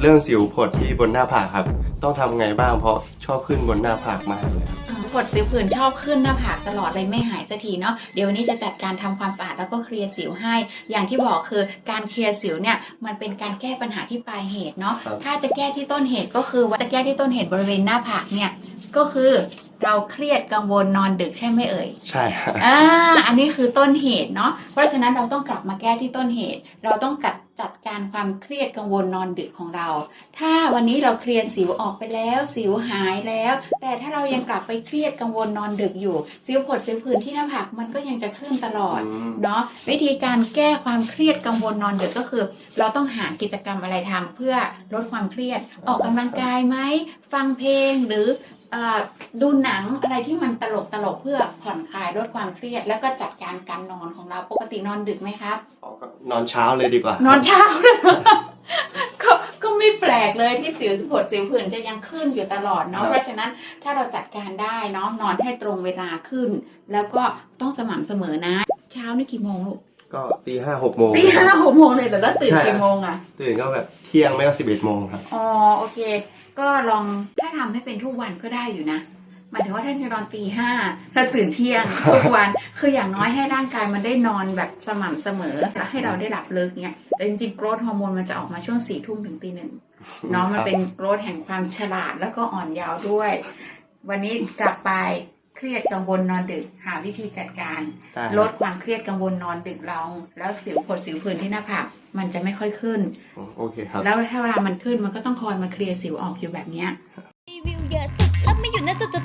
เรื่องสิวผดที่บนหน้าผากครับ ต้องทำไงบ้างเพราะชอบขึ้นบนหน้าผากมากเลยครับกดสิวผื่นชอบขึ้นหน้าผากตลอดเลยไม่หายสักทีเนาะเดี๋ยววันนี้จะจัดการทำความสะอาดแล้วก็เคลียร์สิวให้ อย่างที่บอกคือการเคลียร์สิวเนี่ยมันเป็นการแก้ปัญหาที่ปลายเหตุเนาะครับถ้าจะแก้ที่ต้นเหตุก็คือว่าจะแก้ที่ต้นเหตุบริเวณหน้าผากเนี่ยก็คือ เราเครียดกังวลนอนดึกใช่ไหมเอ่ย ใช่ครับอ่าอันนี้คือต้นเหตุเนาะเพราะฉะนั้นเราต้องกลับมาแก้ที่ต้นเหตุ เราต้องกัดจัดการความเครียดกังวลนอนดึกของเรา ถ้าวันนี้เราเคลียร์สิวออกไปแล้วสิวหายแล้ว แต่ถ้าเรายังกลับไปเครียดกังวลนอนดึกอยู่ สิวผดสิวผื่นที่หน้าผากมันก็ยังจะขึ้นตลอดอืมเนาะวิธีการแก้ความเครียดกังวลนอนดึกก็คือ เราต้องหากิจกรรมอะไรทำเพื่อลดความเครียดออกกำลังกายไหมฟังเพลงหรือเอ่อ ดูหนังอะไรที่มันตลกตลกๆเพื่อผ่อนคลายลดความเครียด แล้วก็จัดการการนอนของเราปกตินอนดึกไหมครับนอนเช้าเลยดีกว่า นอนเช้าก็ก็ไม่แปลกเลยที่สิวผดสิวผื่นจะยังขึ้นอยู่ตลอดเนาะครับเพราะฉะนั้นถ้าเราจัดการได้เนาะนอนให้ตรงเวลาขึ้น แล้วก็ต้องสม่ำเสมอนะ เช้านี่กี่โมงลูก ก็ตีห้าหกโมงตีห้าหกโมงเลยแต่ก็ตื่นใช่กี่โมงอะตื่นก็แบบเที่ยงไม่ก็สิบเอ็ดโมงครับ อ๋อโอเค ก็ลองถ้าทำให้เป็นทุกวันก็ได้อยู่นะหมายถึงว่าถ้าจะนอนตีห้าถ้าตื่นเที่ยงทุกวัน คืออย่างน้อยให้ร่างกายมันได้นอนแบบสม่ำเสมอแล้วให้เราได้หลับลึกเนี้ยแต่จริงๆโกรทฮอร์โมนมันจะออกมาช่วงสี่ทุ่มถึงตีหนึ่งเนาะมันเป็นโกรธแห่งความฉลาดแล้วก็อ่อนเยาว์ด้วย วันนี้กลับไป เครียดกังวลนอนดึก หาวิธีจัดการ ได้ลดความเครียดกังวลนอนดึกลงแล้วสิวผดสิวผื่นที่หน้าผากมันจะไม่ค่อยขึ้นโอเคครับ แล้วถ้าเวลามันขึ้นมันก็ต้องคอยมาเคลียร์สิวออกอยู่แบบเนี้ย รีวิวเยอะสุดแล้วไม่หยุดนะจุดจุด